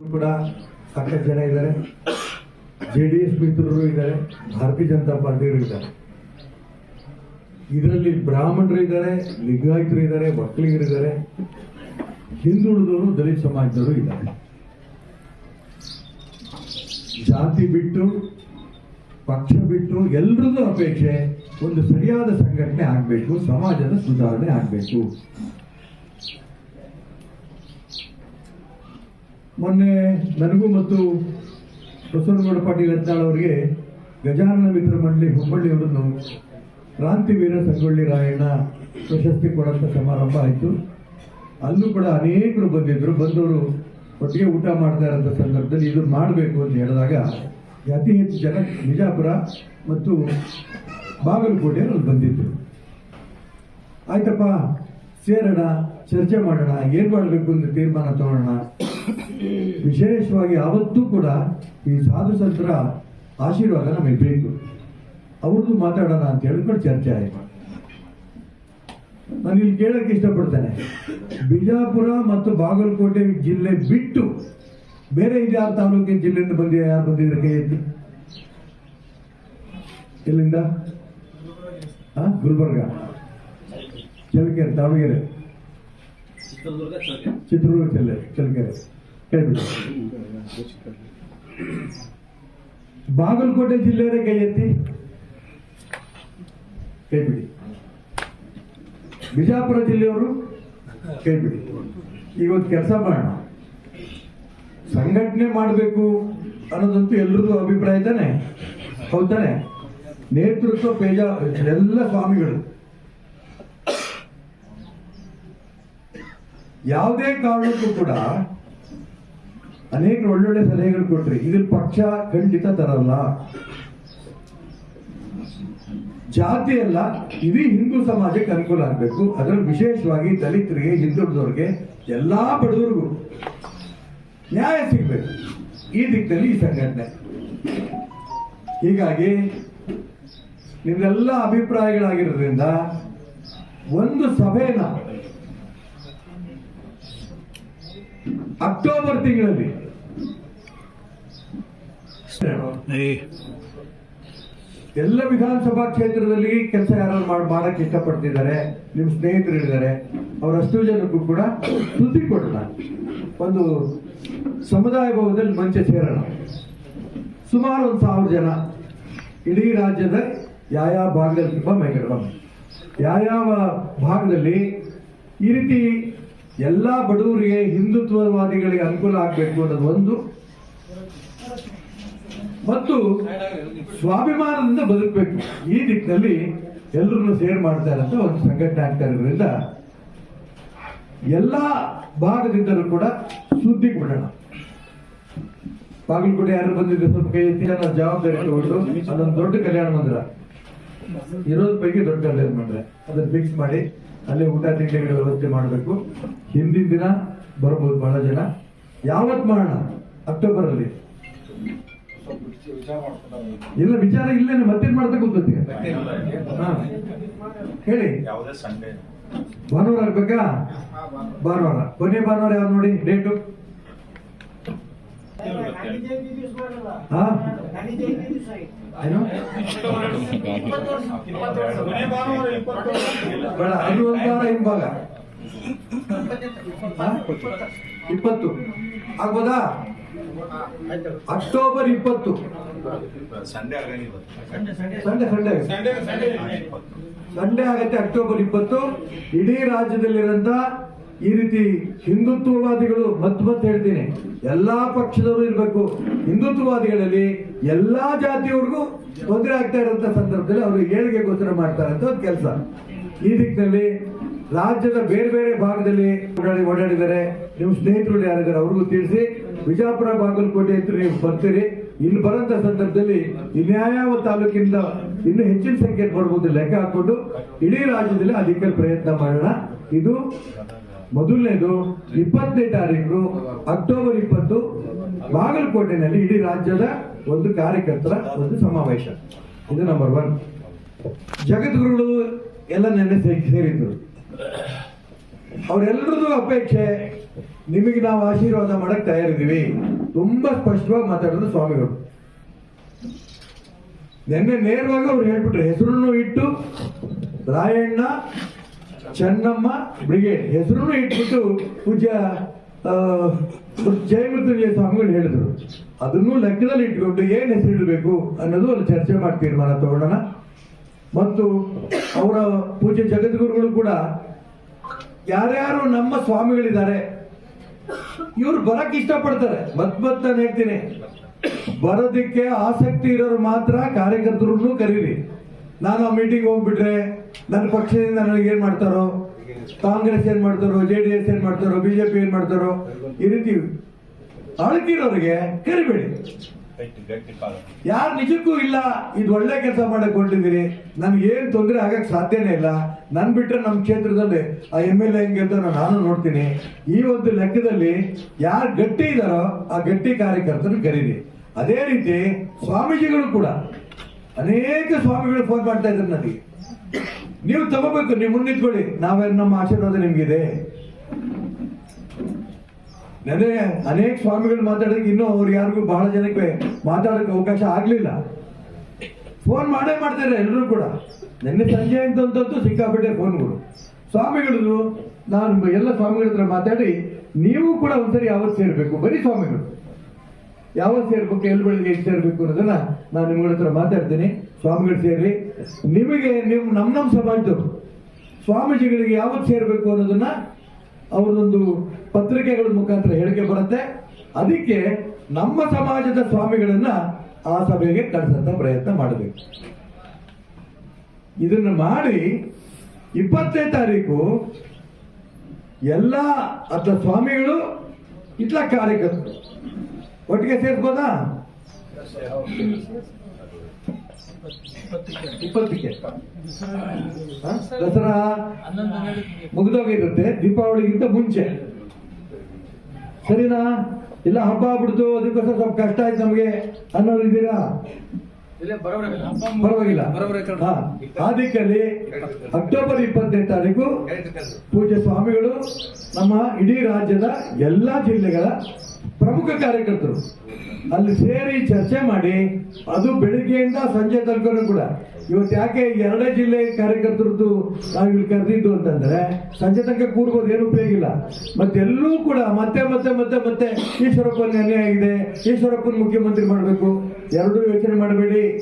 ಕೂಡ ಸಾಕಷ್ಟು ಜನ ಇದ್ದಾರೆ. ಜೆ ಡಿ ಎಸ್ ಮಿತ್ರರು ಇದ್ದಾರೆ. ಭಾರತೀಯ ಜನತಾ ಪಾರ್ಟಿಯವರು ಇದ್ದಾರೆ. ಇದರಲ್ಲಿ ಬ್ರಾಹ್ಮಣರು ಇದ್ದಾರೆ, ಲಿಂಗಾಯತರು ಇದ್ದಾರೆ ಒಕ್ಕಲಿಗರು ಇದ್ದಾರೆ. ಹಿಂದುಳಿದವರು ದಲಿತ ಸಮಾಜದವರು ಇದ್ದಾರೆ. ಜಾತಿ ಬಿಟ್ಟು, ಪಕ್ಷ ಬಿಟ್ಟು ಎಲ್ರದ್ದು ಅಪೇಕ್ಷೆ ಒಂದು ಸರಿಯಾದ ಸಂಘಟನೆ ಆಗಬೇಕು, ಸಮಾಜದ ಸುಧಾರಣೆ ಆಗಬೇಕು. ಮೊನ್ನೆ ನನಗೂ ಮತ್ತು ಬಸವನಗೌಡ ಪಾಟೀಲ್ ಯತ್ನಾಳ್ ಅವರಿಗೆ ಗಜಾನನ ಮಿತ್ರ ಮಂಡಳಿ ಹುಬ್ಬಳ್ಳಿಯವರನ್ನು ಕ್ರಾಂತಿವೀರ ಸಂಗೊಳ್ಳಿ ರಾಯಣ್ಣ ಪ್ರಶಸ್ತಿ ಕೊಡುವಂಥ ಸಮಾರಂಭ ಆಯಿತು. ಅಲ್ಲೂ ಕೂಡ ಅನೇಕರು ಬಂದಿದ್ದರು ಬಂದವರು ಒಟ್ಟಿಗೆ ಊಟ ಮಾಡ್ತಾ ಇರೋಂಥ ಸಂದರ್ಭದಲ್ಲಿ ಇದು ಮಾಡಬೇಕು ಅಂತ ಹೇಳಿದಾಗ ಅತಿ ಹೆಚ್ಚು ಜನ ಬಿಜಾಪುರ ಮತ್ತು ಬಾಗಲಕೋಟೆಯಲ್ಲಿ ಬಂದಿದ್ದರು ಆಯ್ತಪ್ಪ, ಸೇರೋಣ, ಚರ್ಚೆ ಮಾಡೋಣ, ಏನು ಮಾಡಬೇಕು ಅಂತ ತೀರ್ಮಾನ ತಗೊಳ್ಳೋಣ ವಿಶೇಷವಾಗಿ ಅವತ್ತೂ ಕೂಡ ಈ ಸಾಧು ಸಂತರ ಆಶೀರ್ವಾದ ನಮಗೆ ಬೇಕು. ಅವ್ರದ್ದು ಮಾತಾಡೋಣ ಅಂತ ಹೇಳ್ಕೊಂಡು ಚರ್ಚೆ ಆಯ್ತು. ನಾನು ಇಲ್ಲಿ ಕೇಳಕ್ಕೆ ಇಷ್ಟಪಡ್ತೇನೆ. ಬಿಜಾಪುರ ಮತ್ತು ಬಾಗಲಕೋಟೆ ಜಿಲ್ಲೆ ಬಿಟ್ಟು ಬೇರೆ ಯಾವ ತಾಲೂಕಿನ ಜಿಲ್ಲೆಯಿಂದ ಬಂದಿದೆ, ಯಾರು ಬಂದಿದ್ರೆ ಕೈ ಎತ್ತಿ ಎಲ್ಲಿಂದ ಗುಲ್ಬರ್ಗ. ಚಳ್ಳಕೆರೆ, ದಾವಣಗೆರೆ. ಚಿತ್ರದುರ್ಗ ಜಿಲ್ಲೆ ಚಳ್ಳಕೆರೆ. ಬಾಗಲಕೋಟೆ ಜಿಲ್ಲೆಯವರೇ ಕೈ ಎತ್ತಿ? ಕೈ ಬಿಡಿ ಬಿಜಾಪುರ ಜಿಲ್ಲೆಯವರು? ಕೈ ಬಿಡಿ ಈಗ ಕೆಲಸ ಮಾಡೋಣ. ಸಂಘಟನೆ ಮಾಡಬೇಕು ಅನ್ನೋದಂತೂ ಎಲ್ರದ್ದು ಅಭಿಪ್ರಾಯ ತಾನೆ? ಹೌದಾನೆ ನೇತೃತ್ವ ಪೇಜಾ, ಎಲ್ಲ ಸ್ವಾಮಿಗಳು. ಯಾವುದೇ ಕಾರಣಕ್ಕೂ ಕೂಡ ಅನೇಕ ಒಳ್ಳೊಳ್ಳೆ ಸಲಹೆಗಳು ಕೊಟ್ರಿ. ಇದ್ರ ಪಕ್ಷ ಖಂಡಿತ ತರಲ್ಲ. ಜಾತಿ ಅಲ್ಲ, ಇಡೀ ಹಿಂದೂ ಸಮಾಜಕ್ಕೆ ಅನುಕೂಲ ಆಗಬೇಕು. ಅದರಲ್ಲಿ ವಿಶೇಷವಾಗಿ ದಲಿತರಿಗೆ, ಹಿಂದುಳಿದವ್ರಿಗೆ, ಎಲ್ಲಾ ಬಡವರಿಗೂ ನ್ಯಾಯ ಸಿಗಬೇಕು. ಈ ದಿಕ್ಕಲ್ಲಿ ಈ ಸಂಘಟನೆ. ಹೀಗಾಗಿ ನಿಮ್ದೆಲ್ಲ ಅಭಿಪ್ರಾಯಗಳಾಗಿರೋದ್ರಿಂದ ಒಂದು ಸಭೆನ ಅಕ್ಟೋಬರ್ ತಿಂಗಳಲ್ಲಿ. ಎಲ್ಲ ವಿಧಾನಸಭಾ ಕ್ಷೇತ್ರದಲ್ಲಿ ಕೆಲಸ ಯಾರು ಮಾಡ್ ಮಾಡಕ್ಕೆ ಇಷ್ಟಪಡ್ತಿದ್ದಾರೆ ನಿಮ್ ಸ್ನೇಹಿತರು ಇದ್ದಾರೆ ಅವರಷ್ಟು ಜನಕ್ಕೂ ಕೂಡ ಸುದ್ದಿ ಕೊಡೋಣ ಒಂದು ಸಮುದಾಯ ಭವನದಲ್ಲಿ ಮಂಚ ಸೇರೋಣ ಸುಮಾರು ಒಂದು ಸಾವಿರ ಜನ ಇಡೀ ರಾಜ್ಯದ ಯಾವ್ಯಾವ ಭಾಗದಲ್ಲಿ ತುಂಬ ಯಾವ ಯಾವ ಭಾಗದಲ್ಲಿ ಈ ರೀತಿ ಎಲ್ಲ ಬಡವರಿಗೆ ಹಿಂದುತ್ವವಾದಿಗಳಿಗೆ ಅನುಕೂಲ ಆಗಬೇಕು ಅನ್ನೋದು ಒಂದು. ಮತ್ತು ಸ್ವಾಭಿಮಾನದಿಂದ ಬದುಕಬೇಕು. ಈ ದಿಕ್ಕಿನಲ್ಲಿ ಎಲ್ಲರನ್ನು ಸೇರ್ ಮಾಡ್ತಾ ಅಂತ ಒಂದು ಸಂಘಟನೆ ಆಗ್ತಾ ಇರೋದ್ರಿಂದ ಎಲ್ಲ ಭಾಗದಿಂದಲೂ ಕೂಡ ಸುದ್ದಿ ಕೊಡೋಣ. ಬಾಗಲಕೋಟೆ ಯಾರು ಬಂದಿದ್ದು ಸ್ವಲ್ಪ ಕೈ ಎತ್ತಿ ಅನ್ನೋ ಜವಾಬ್ದಾರಿ ತಗೊಂಡು ಅದೊಂದು ದೊಡ್ಡ ಕಲ್ಯಾಣ ಮಂದಿರ. ಇರೋದ್ ಪೈಕಿ ದೊಡ್ಡ ಕಲ್ಯಾಣ ಮಂದಿರ. ಅದನ್ನ ಫಿಕ್ಸ್ ಮಾಡಿ. ಅಲ್ಲೇ ಊಟ ತಿಂಡಿಗಳ ವ್ಯವಸ್ಥೆ ಮಾಡಬೇಕು. ಹಿಂದಿನ ದಿನ ಬರ್ಬೋದು ಬಹಳ ಜನ. ಯಾವತ್ ಮಾಡೋಣ? ಅಕ್ಟೋಬರ್ ಅಲ್ಲಿ ಇಲ್ಲ ವಿಚಾರ ಇಲ್ಲ ಮತ್ತೇನ್ ಮಾಡ್ತಾ ಕೂತ್ಕೊತೀವಿ ಹಾ. ಹೇಳಿ. ಭಾನುವಾರ ಆಗ್ಬೇಕಾ? ಭಾನುವಾರ. ಕೊನೆ ಭಾನುವಾರ ಯಾವ್ದು ನೋಡಿ ಡೇಟು ಏನು ಬೇಡ ಅದು ಒಂದು ವಾರ ಹಿಂಭಾಗ? ಇಪ್ಪತ್ತು. ಆಗ್ಬೋದಾ? ಅಕ್ಟೋಬರ್ ಇಪ್ಪತ್ತು. Sunday Sunday Sunday. ಆಗತ್ತೆ ಅಕ್ಟೋಬರ್ ಇಪ್ಪತ್ತು. ಇಡೀ ರಾಜ್ಯದಲ್ಲಿರಂತ ಈ ರೀತಿ ಹಿಂದುತ್ವವಾದಿಗಳು ಮತ್ತೆ ಮತ್ತೆ ಹೇಳ್ತೀನಿ, ಎಲ್ಲಾ ಪಕ್ಷದವರು ಇರಬೇಕು. ಹಿಂದುತ್ವವಾದಿಗಳಲ್ಲಿ ಎಲ್ಲಾ ಜಾತಿಯವ್ರಿಗೂ ತೊಂದರೆ ಆಗ್ತಾ ಇರುವಂತ ಸಂದರ್ಭದಲ್ಲಿ ಅವರು ಏಳಿಗೆಗೋಸ್ಕರ ಮಾಡ್ತಾರೆ ಅಂತ ಒಂದು ಕೆಲಸ. ಈ ದಿಕ್ಕಿನಲ್ಲಿ ರಾಜ್ಯದ ಬೇರೆ ಬೇರೆ ಭಾಗದಲ್ಲಿ ಓಡಾಡಿ ಓಡಾಡಿದ್ದಾರೆ. ನಿಮ್ಮ ಸ್ನೇಹಿತರು ಯಾರಿದ್ದಾರೆ ಅವ್ರಿಗೂ ತಿಳಿಸಿ ಬಿಜಾಪುರ ಬಾಗಲಕೋಟೆ ಅಂತ ನೀವು ಬರ್ತೀರಿ. ಇಲ್ಲಿ ಬರೋಂಥ ಸಂದರ್ಭದಲ್ಲಿ ಇನ್ಯಾವ ತಾಲೂಕಿಂದ ಇನ್ನೂ ಹೆಚ್ಚಿನ ಸಂಖ್ಯೆ ಬರ್ಬೋದು ಲೆಕ್ಕ ಹಾಕೊಂಡು ಇಡೀ ರಾಜ್ಯದಲ್ಲಿ ಅದಕ್ಕೆ ಪ್ರಯತ್ನ ಮಾಡೋಣ. ಇದು ಮೊದಲನೇದು ಇಪ್ಪತ್ತನೇ ತಾರೀಕು ಅಕ್ಟೋಬರ್ ಇಪ್ಪತ್ತು ಬಾಗಲಕೋಟೆನಲ್ಲಿ ಇಡೀ ರಾಜ್ಯದ ಒಂದು ಕಾರ್ಯಕರ್ತರ ಒಂದು ಸಮಾವೇಶ. ಇದು ನಂಬರ್ ಒನ್ ಜಗದ್ಗುರುಗಳು ಎಲ್ಲ ನೆನ್ನೆ ಸೇರಿದ್ರು. ಅವರೆಲ್ಲರದ್ದು ಅಪೇಕ್ಷೆ, ನಿಮಗೆ ನಾವು ಆಶೀರ್ವಾದ ಮಾಡಕ್ ತಯಾರಿದ್ದೀವಿ. ತುಂಬಾ ಸ್ಪಷ್ಟವಾಗಿ ಮಾತಾಡೋದು ಸ್ವಾಮಿಗಳು. ನಿನ್ನೆ ನೇರವಾಗಿ ಅವ್ರು ಹೇಳ್ಬಿಟ್ರು, ಹೆಸರನ್ನು ಇಟ್ಟು ರಾಯಣ್ಣ ಚೆನ್ನಮ್ಮ ಬ್ರಿಗೇಡ್ ಹೆಸರು ಇಟ್ಬಿಟ್ಟು ಜಯಮೃತ ಜಯಮೃತ್ಯುಂಜಯ ಸ್ವಾಮಿಗಳು ಹೇಳಿದ್ರು. ಅದನ್ನು ಲೆಕ್ಕದಲ್ಲಿ ಇಟ್ಕೊಂಡು ಏನ್ ಹೆಸರು ಇಡಬೇಕು ಅನ್ನೋದು ಅಲ್ಲಿ ಚರ್ಚೆ ಮಾಡಿ ತೀರ್ಮಾನ ತಗೊಳ್ಳೋಣ. ಮತ್ತು ಅವರ ಪೂಜ್ಯ ಜಗದ್ಗುರುಗಳು ಕೂಡ ಯಾರ್ಯಾರು ನಮ್ಮ ಸ್ವಾಮಿಗಳಿದ್ದಾರೆ, ಇವ್ರು ಬರಕ್ ಇಷ್ಟಪಡ್ತಾರೆ. ಮತ್ ಮತ್ ನಾನು ಹೇಳ್ತೀನಿ. ಬರೋದಕ್ಕೆ ಆಸಕ್ತಿ ಇರೋರು ಮಾತ್ರ ಕಾರ್ಯಕರ್ತರನ್ನು ಕರೀರಿ. ನಾನು ಆ ಮೀಟಿಂಗ್ ಹೋಗ್ಬಿಟ್ರೆ ನನ್ನ ಪಕ್ಷದಿಂದ ನನಗೆ ಏನ್ ಮಾಡ್ತಾರೋ, ಕಾಂಗ್ರೆಸ್ ಏನ್ ಮಾಡ್ತಾರೋ, ಜೆ ಡಿ ಎಸ್ ಏನ್ ಮಾಡ್ತಾರೋ ಬಿಜೆಪಿ ಏನ್ ಮಾಡ್ತಾರೋ, ಈ ರೀತಿ ಅಳಕಿರೋರಿಗೆ ಕರಿಬೇಡಿ. ಯಾರು ನಿಜಕ್ಕೂ ಇಲ್ಲ, ಇದು ಒಳ್ಳೆ ಕೆಲಸ ಮಾಡಕ್ ನಮ್ಗೆ ಏನ್ ತೊಂದರೆ ಆಗಕ್ ಸಾಧ್ಯನೇ ಇಲ್ಲ. ನನ್ ಬಿಟ್ರೆ ನಮ್ಮ ಕ್ಷೇತ್ರದಲ್ಲಿ ಆ ಎಂ ಎಲ್ ಎ ಹೆಂಗೆ ಅಂತ ನಾನು ನೋಡ್ತೀನಿ. ಈ ಒಂದು ಲೆಕ್ಕದಲ್ಲಿ ಯಾರು ಗಟ್ಟಿ ಇದಾರೋ, ಆ ಗಟ್ಟಿ ಕಾರ್ಯಕರ್ತರು ಕರೀರಿ. ಅದೇ ರೀತಿ ಸ್ವಾಮೀಜಿಗಳು ಕೂಡ, ಅನೇಕ ಸ್ವಾಮಿಗಳು ಫೋನ್ ಮಾಡ್ತಾ ಇದ್ರು ನನಗೆ. ನೀವು ತಗೋಬೇಕು, ನೀವು ಮುಂದಿಟ್ಕೊಳ್ಳಿ ನಾವೇನು ನಮ್ಮ ಆಶೀರ್ವಾದ ನಿಮ್ಗಿದೆ? ನನಗೆ ಅನೇಕ ಸ್ವಾಮಿಗಳು ಮಾತಾಡೋದಕ್ಕೆ ಇನ್ನೂ ಅವ್ರು ಯಾರಿಗೂ ಬಹಳ ಜನಕ್ಕೆ ಮಾತಾಡೋಕೆ ಅವಕಾಶ ಆಗ್ಲಿಲ್ಲ. ಫೋನ್ ಮಾಡೇ ಮಾಡ್ತಾರೆ ಎಲ್ಲರೂ ಕೂಡ. ನಿನ್ನೆ ಸಂಜೆ ಅಂತಂತೂ ಸಿಕ್ಕಾಪಟ್ಟೆ ಫೋನ್ಗಳು. ಸ್ವಾಮಿಗಳದು ನಾನು ಎಲ್ಲ ಸ್ವಾಮಿಗಳ ಹತ್ರ ಮಾತಾಡಿ, ನೀವು ಕೂಡ ಒಂದ್ಸರಿ ಯಾವತ್ತು ಸೇರ್ಬೇಕು? ಬರೀ ಸ್ವಾಮಿಗಳು. ಯಾವತ್ತು ಸೇರ್ಬೇಕು? ಎಲ್ಲಿ ಬೆಳಿಗ್ಗೆ ಸೇರ್ಬೇಕು ಅನ್ನೋದನ್ನ ನಾನು ನಿಮ್ಗಳ ಹತ್ರ ಮಾತಾಡ್ತೀನಿ. ಸ್ವಾಮಿಗಳು ಸೇರಿ ನಿಮಗೆ ನೀವು ನಮ್ಮ ನಮ್ಮ ಸಮಾಜದವರು ಸ್ವಾಮೀಜಿಗಳಿಗೆ ಯಾವತ್ತು ಸೇರಬೇಕು ಅನ್ನೋದನ್ನ ಅವ್ರದೊಂದು ಪತ್ರಿಕೆಗಳ ಮುಖಾಂತರ ಹೇಳಿಕೆ ಬರುತ್ತೆ. ಅದಕ್ಕೆ ನಮ್ಮ ಸಮಾಜದ ಸ್ವಾಮಿಗಳನ್ನ ಆ ಸಭೆಗೆ ಕಳಿಸಂತ ಪ್ರಯತ್ನ ಮಾಡಬೇಕು. ಇದನ್ನು ಮಾಡಿ ಇಪ್ಪತ್ತನೇ ತಾರೀಕು ಎಲ್ಲ ಅಥವಾ ಸ್ವಾಮಿಗಳು ಇಟ್ಲ ಕಾರ್ಯಕರ್ತರು. ಒಟ್ಟಿಗೆ ಸೇರ್ಬೋದಾ ಇಪ್ಪತ್ತಕ್ಕೆ? ದಸರಾ ಮುಗಿದೋಗಿರುತ್ತೆ ದೀಪಾವಳಿಗಿಂತ ಮುಂಚೆ. ಸರಿನಾ? ಇಲ್ಲ ಹಬ್ಬ ಆಗ್ಬಿಡ್ತು ಅದಕ್ಕೋಸ್ಕರ ಸ್ವಲ್ಪ ಕಷ್ಟ ಆಯ್ತು ನಮಗೆ. ಅನ್ನೋರು ಇದ್ದೀರಾ? ಪರವಾಗಿಲ್ಲ. ಆ ದಿಕ್ಕಲ್ಲಿ ಅಕ್ಟೋಬರ್ ಇಪ್ಪತ್ತನೇ ತಾರೀಕು ಪೂಜ್ಯ ಸ್ವಾಮಿಗಳು ನಮ್ಮ ಇಡೀ ರಾಜ್ಯದ ಎಲ್ಲಾ ಜಿಲ್ಲೆಗಳ ಪ್ರಮುಖ ಕಾರ್ಯಕರ್ತರು. ಅಲ್ಲಿ ಸೇರಿ ಚರ್ಚೆ ಮಾಡಿ ಅದು ಬೆಳಿಗ್ಗೆಯಿಂದ ಸಂಜೆ ತನಕ ಕೂಡ. ಇವತ್ತು ಯಾಕೆ ಎರಡೇ ಜಿಲ್ಲೆ ಕಾರ್ಯಕರ್ತರದ್ದು ನಾವು ಇಲ್ಲಿ ಕರೆದಿದ್ದು ಅಂತಂದ್ರೆ ಸಂಜೆ ತನಕ ಕೂರ್ಬೋದು ಏನು ಉಪಯೋಗ ಇಲ್ಲ. ಮತ್ತೆಲ್ಲೂ ಕೂಡ ಮತ್ತೆ ಮತ್ತೆ ಮತ್ತೆ ಮತ್ತೆ ಈಶ್ವರಪ್ಪನ ಅನ್ಯಾಯ ಆಗಿದೆ ಈಶ್ವರಪ್ಪನ ಮುಖ್ಯಮಂತ್ರಿ ಮಾಡಬೇಕು. ಎರಡೂ ಯೋಚನೆ ಮಾಡಬೇಡಿ.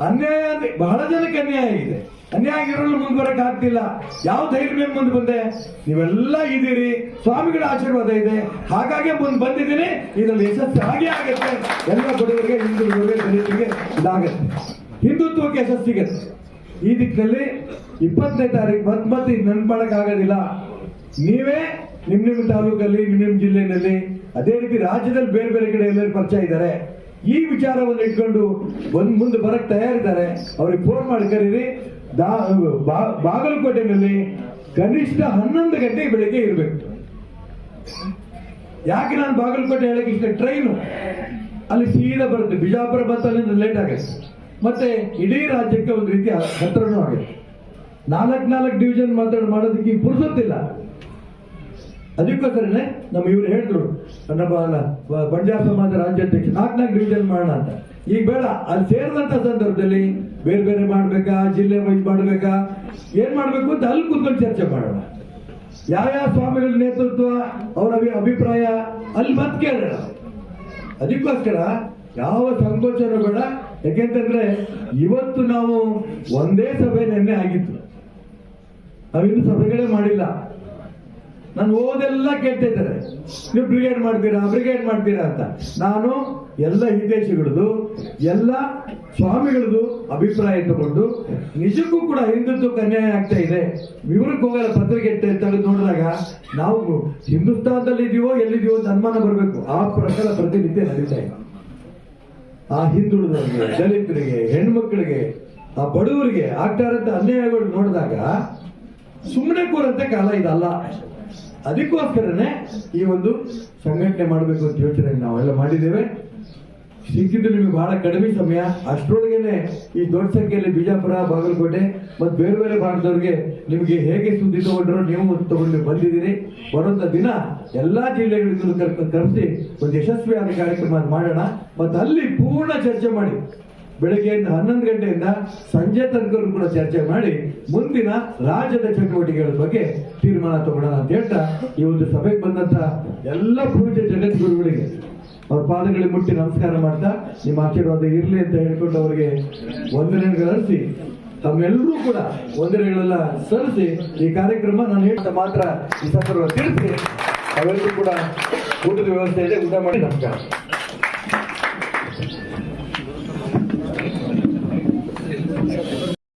ಅನ್ಯಾಯ ಬಹಳ ಜನಕ್ಕೆ ಅನ್ಯಾಯ ಆಗಿದೆ ಅನ್ಯಾಯ ಇರಲು ಮುಂದೆ ಆಗ್ತಿಲ್ಲ. ಯಾವ ಧೈರ್ಯ ಮುಂದೆ ಬಂದೆ? ನೀವೆಲ್ಲ ಇದ್ದೀರಿ. ಸ್ವಾಮಿಗಳ ಆಶೀರ್ವಾದ ಇದೆ. ಹಾಗಾಗಿ ಮುಂದೆ ಬಂದಿದ್ದೀನಿ. ಇದರಲ್ಲಿ ಯಶಸ್ಸು ಹಾಗೆ ಆಗುತ್ತೆ. ಎಲ್ಲ ಬಡವರಿಗೆ, ಹಿಂದುಳಿದವರಿಗೆ, ದಲಿತರಿಗೆ ಇದಾಗತ್ತೆ. ಹಿಂದುತ್ವಕ್ಕೆ ಯಶಸ್ಸಿಗೆ ಈ ದಿಕ್ಕಿನಲ್ಲಿ ಇಪ್ಪತ್ತನೇ ತಾರೀಕು ಮತ್ತೆ ಮತ್ತೆ ಆಗೋದಿಲ್ಲ. ನೀವೇ ನಿಮ್ ನಿಮ್ ತಾಲೂಕಲ್ಲಿ, ನಿಮ್ ನಿಮ್ ಜಿಲ್ಲೆನಲ್ಲಿ ಅದೇ ರೀತಿ ರಾಜ್ಯದಲ್ಲಿ ಬೇರೆ ಬೇರೆ ಕಡೆ ಎಲ್ಲರೂ ಪರಿಚಯ ಇದ್ದಾರೆ. ಈ ವಿಚಾರವನ್ನು ಇಟ್ಕೊಂಡು ಒಂದ್ ಮುಂದೆ ಬರಕ್ ತಯಾರಿದ್ದಾರೆ. ಅವ್ರಿಗೆ ಫೋನ್ ಮಾಡಿ ಕರೀರಿ. ಬಾಗಲಕೋಟೆನಲ್ಲಿ ಕನಿಷ್ಠ ಹನ್ನೊಂದು ಗಂಟೆಗೆ ಬೆಳಿಗ್ಗೆ ಇರಬೇಕು. ಯಾಕೆ ನಾನು ಬಾಗಲಕೋಟೆ ಹೇಳಕ್ಕೆ ಇಷ್ಟ? ಟ್ರೈನು. ಅಲ್ಲಿ ಸೀದಾ ಬರುತ್ತೆ. ಬಿಜಾಪುರ ಬಸ್ ಅಲ್ಲಿಂದ ಲೇಟ್ ಆಗುತ್ತೆ. ಮತ್ತೆ ಇಡೀ ರಾಜ್ಯಕ್ಕೆ ಒಂದು ರೀತಿಯ ಹತ್ರನೂ ಆಗುತ್ತೆ. ನಾಲ್ಕು ನಾಲ್ಕು ಡಿವಿಷನ್ ಮಾತಾಡ ಮಾಡೋದಕ್ಕೆ ಪುರ್ಸೊತ್ತಿಲ್ಲ. ಅದಕ್ಕೋಸ್ಕರನೇ ನಮ್ಮ ಇವ್ರು ಹೇಳಿದ್ರು ನಮ್ಮ ಬ- ಬಂಜಾರ ಸಮಾಜ ರಾಜ್ಯಾಧ್ಯಕ್ಷ ನಾಲ್ಕು ನಾಲ್ಕು ಡಿವಿಷನ್ ಮಾಡೋಣ ಅಂತ. ಈಗ ಬೇಡ, ಅಲ್ಲಿ ಸೇರಿದಂತ ಸಂದರ್ಭದಲ್ಲಿ ಬೇರೆ ಬೇರೆ ಮಾಡ್ಬೇಕಾ, ಜಿಲ್ಲೆ ವೈಸ್ ಮಾಡ್ಬೇಕಾ, ಏನ್ ಮಾಡ್ಬೇಕು ಅಂತ ಅಲ್ಲಿ ಕೂತ್ಕೊಂಡು ಚರ್ಚೆ ಮಾಡೋಣ. ಯಾವ ಸ್ವಾಮಿಗಳ ನೇತೃತ್ವ, ಅವರ ಅಭಿಪ್ರಾಯ, ಅಲ್ಲಿ ಮತ್ತೆ ಕೇಳೋಣ. ಅದಕ್ಕೋಸ್ಕರ ಯಾವ ಸಂಕೋಚನ ಬೇಡ. ಯಾಕೆಂತಂದ್ರೆ ಇವತ್ತು ನಾವು ಒಂದೇ ಸಭೆ ನೆನ್ನೆ ಆಗಿತ್ತು. ನಾವಿನ್ನು ಸಭೆಗಳೇ ಮಾಡಿಲ್ಲ. ನಾನು ಓದೆಲ್ಲ ಕೇಳ್ತಾ ಇದ್ದಾರೆ ನೀವು ಬ್ರಿಗೇಡ್ ಮಾಡ್ತೀರಾ ಬ್ರಿಗೇಡ್ ಮಾಡ್ತೀರಾ ಅಂತ. ನಾನು ಎಲ್ಲ ಹಿತೇಶಿಗಳದು ಎಲ್ಲ ಸ್ವಾಮಿಗಳದು ಅಭಿಪ್ರಾಯ ತಗೊಂಡು ನಿಜಕ್ಕೂ ಕೂಡ ಹಿಂದುತ್ವಕ್ಕೆ ಅನ್ಯಾಯ ಆಗ್ತಾ ಇದೆ. ವಿವರಕ್ಕೆ ಹೋಗಲ್ಲ, ಪತ್ರಿಕೆ ತೆಗೆದು ನೋಡಿದಾಗ ನಾವು ಹಿಂದೂಸ್ತಾನದಲ್ಲಿ ಇದೀವೋ, ಎಲ್ಲಿದೀವೋ ಅಂತ ಅನುಮಾನ ಬರಬೇಕು. ಆ ಪ್ರಕಾರ ಪ್ರತಿನಿತ್ಯ ನಡೀತಾ ಇದೆ. ಆ ಹಿಂದುಳಿದವರಿಗೆ, ದಲಿತರಿಗೆ, ಹೆಣ್ಮಕ್ಳಿಗೆ, ಆ ಬಡವರಿಗೆ ಆಗ್ತಾ ಇರೋಂಥ ಅನ್ಯಾಯಗಳು ನೋಡಿದಾಗ ಸುಮ್ಮನೆ ಕೂರಂತೆ ಕಾಲ ಇದಲ್ಲ. ಅದಕ್ಕೋಸ್ಕರನೇ ಈ ಒಂದು ಸಂಘಟನೆ ಮಾಡಬೇಕು ಅಂತ ಯೋಚನೆ ನಾವೆಲ್ಲ ಮಾಡಿದ್ದೇವೆ. ಸಿಕ್ಕಿದ್ದು ನಿಮಗೆ ಬಹಳ ಕಡಿಮೆ ಸಮಯ. ಅಷ್ಟರೊಳಗೇನೆ ಈ ದೊಡ್ಡ ಸಂಖ್ಯೆಯಲ್ಲಿ ಬಿಜಾಪುರ, ಬಾಗಲಕೋಟೆ ಮತ್ತು ಬೇರೆ ಬೇರೆ ಭಾಗದವ್ರಿಗೆ ನಿಮಗೆ ಹೇಗೆ ಸುದ್ದಿ ತಗೊಂಡ್ರು ನೀವು ತಗೊಂಡು ಬಂದಿದ್ದೀರಿ. ಬರುವಂಥ ದಿನ ಎಲ್ಲಾ ಜಿಲ್ಲೆಗಳಿಂದ ಕರ್ಕೊಂಡು ಕರೆಸಿ ಒಂದು ಯಶಸ್ವಿಯಾದ ಕಾರ್ಯಕ್ರಮ ಮಾಡೋಣ. ಮತ್ತು ಅಲ್ಲಿ ಪೂರ್ಣ ಚರ್ಚೆ ಮಾಡಿ. ಬೆಳಗ್ಗೆಯಿಂದ ಹನ್ನೊಂದು ಗಂಟೆಯಿಂದ ಸಂಜೆ ತನಕ ಕೂಡ ಚರ್ಚೆ ಮಾಡಿ ಮುಂದಿನ ರಾಜ್ಯದ ಚಟುವಟಿಕೆಗಳ ಬಗ್ಗೆ ತೀರ್ಮಾನ ತಗೊಳ್ಳೋಣ ಅಂತ ಹೇಳ್ತಾ ಈ ಒಂದು ಸಭೆಗೆ ಬಂದಂತ ಎಲ್ಲ ಪೂಜ್ಯ ಜಗದ್ಗುರುಗಳಿಗೆ ಅವ್ರ ಪಾದಗಳಿಗೆ ಮುಟ್ಟಿ ನಮಸ್ಕಾರ ಮಾಡ್ತಾ ನಿಮ್ಮ ಆಶೀರ್ವಾದ ಇರಲಿ ಅಂತ ಹೇಳ್ಕೊಂಡು ಅವರಿಗೆ ವಂದನೆಗಳು ಅರ್ಸಿ, ತಮ್ಮೆಲ್ಲರೂ ಕೂಡ ವಂದನೆಗಳೆಲ್ಲ ಸಲ್ಲಿಸಿ ಈ ಕಾರ್ಯಕ್ರಮ ನಾನು ಹೇಳ್ತಾ ಮಾತ್ರ ಈ ಸಂದರ್ಭ ತಿಳಿಸಿ ಅವೆಲ್ಲರೂ ಕೂಡ ಊಟದ ವ್ಯವಸ್ಥೆ ಇದೆ, ಊಟ ಮಾಡಿ ನಮಸ್ಕಾರ.